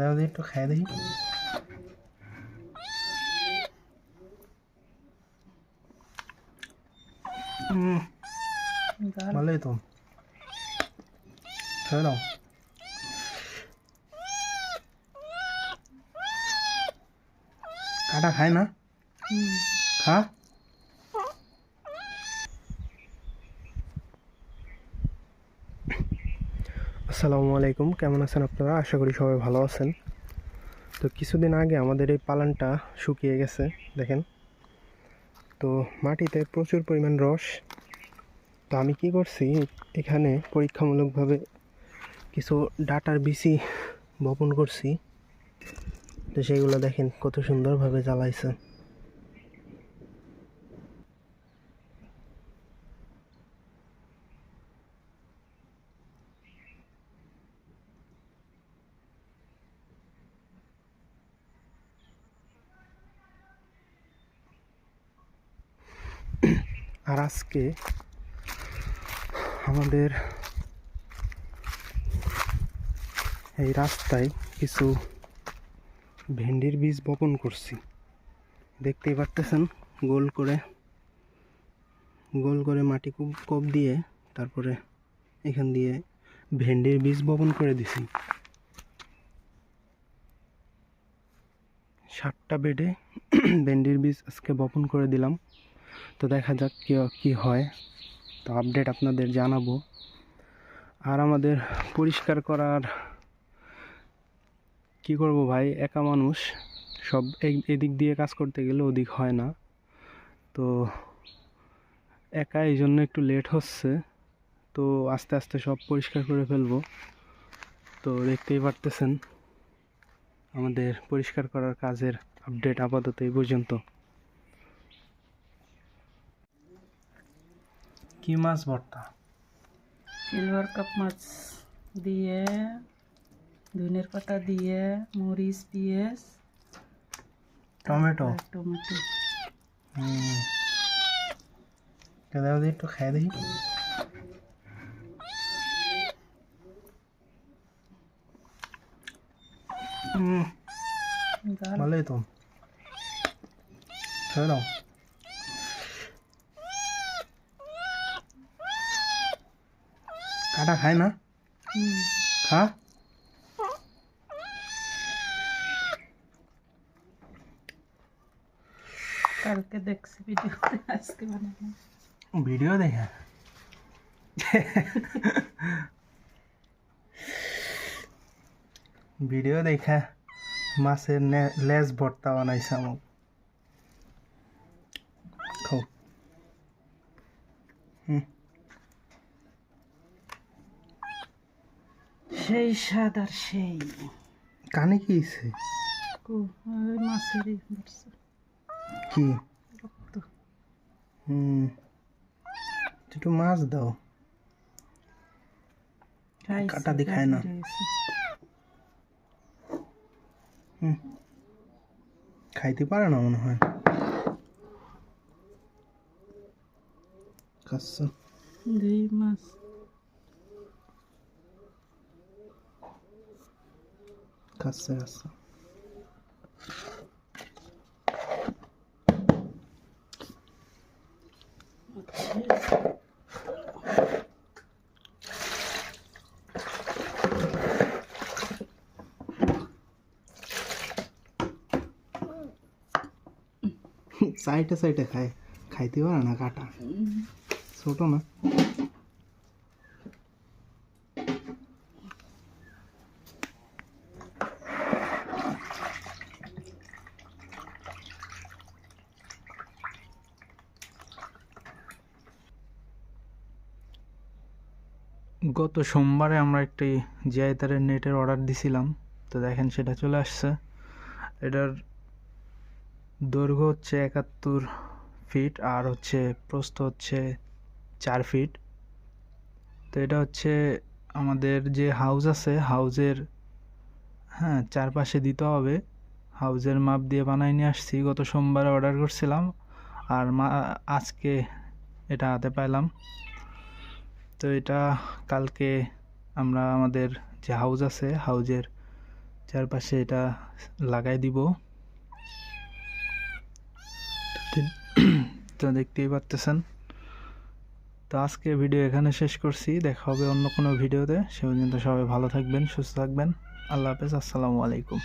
দাও দিয়ে একটু খাই দেখি হুম ভালোই তো ছেড়ে দাও কাটা খায় না খা আসসালামু আলাইকুম। কেমন আছেন আপনারা? আশা করি সবাই ভালো আছেন। তো কিছুদিন আগে আমাদের এই পালানটা শুকিয়ে গেছে, দেখেন। তো মাটিতে প্রচুর পরিমাণ রস। তো আমি কি করছি, এখানে পরীক্ষামূলকভাবে কিছু ডাটার বিচি বপন করছি। তো সেইগুলো দেখেন কত সুন্দরভাবে জ্বালাইছে। আর আজকে আমাদের এই রাস্তায় কিছু ভেন্ডির বীজ বপন করছি। দেখতেই পারতেছেন, গোল করে গোল করে মাটি খুব কোপ দিয়ে তারপরে এখান দিয়ে ভেন্ডির বীজ বপন করে দিছি। সাতটা বেডে ভেন্ডির বীজ আজকে বপন করে দিলাম। তো দেখা যাক কি কী হয়। তো আপডেট আপনাদের জানাব। আর আমাদের পরিষ্কার করার কি করব ভাই? একা মানুষ। সব এদিক দিয়ে কাজ করতে গেলে ওদিক হয় না। তো একা এই জন্য একটু লেট হচ্ছে। তো আস্তে আস্তে সব পরিষ্কার করে ফেলব। তো দেখতেই পারতেছেন, আমাদের পরিষ্কার করার কাজের আপডেট আপাতত এই পর্যন্ত। কি মাছ ভর্তা সিলভার কাপ মাছ দিয়ে ধনের পাতা দিয়ে মরিচ পেঁয়াজ টমেটো আর টমেটো হুম দাও দিয়ে একটু খাই দেখি হুম ডাল ভালোই তো ছেড়ে দাও কাটা খায় না? খা। কালকে দেখছি ভিডিও আজকে বানাবো। ভিডিও দেখা? ভিডিও দেখা মাছের লেজ ভর্তা বানাইছে আমাক খাও। হুম। সেই স্বাদ আর সেই। কানে কি? কু হুম। একটু মাছ দাও। কাটা দিয়ে খায় না। হুম। খাইতে পারে না মনে হয়। দুই মাছ। খাচ্ছে খাচ্ছে সাইডে সাইডে খায় খাইতে পারে না কাটা ছোট না গত সোমবারে আমরা একটি জিআইতারের নেটের অর্ডার দিছিলাম, তো দেখেন সেটা চলে আসছে। এটার দৈর্ঘ্য হচ্ছে একাত্তর ফিট আর হচ্ছে প্রস্থ হচ্ছে চার ফিট। তো এটা হচ্ছে আমাদের যে হাউস আছে হাউজের হ্যাঁ চারপাশে দিতে হবে। হাউজের মাপ দিয়ে বানাই নিয়ে আসছি। গত সোমবারে অর্ডার করছিলাম আর মা, আজকে এটা হাতে পাইলাম। তো এটা কালকে আমরা আমাদের যে হাউজ আছে হাউজের চারপাশে এটা লাগাই দিব। তো- দেখতেই পারতেছেন। তো আজকে ভিডিও এখানে শেষ করছি। দেখা হবে অন্য কোনো ভিডিওতে সে পর্যন্ত সবাই ভালো থাকবেন, সুস্থ থাকবেন। আল্লাহ হাফেজ, আসসালামু আলাইকুম।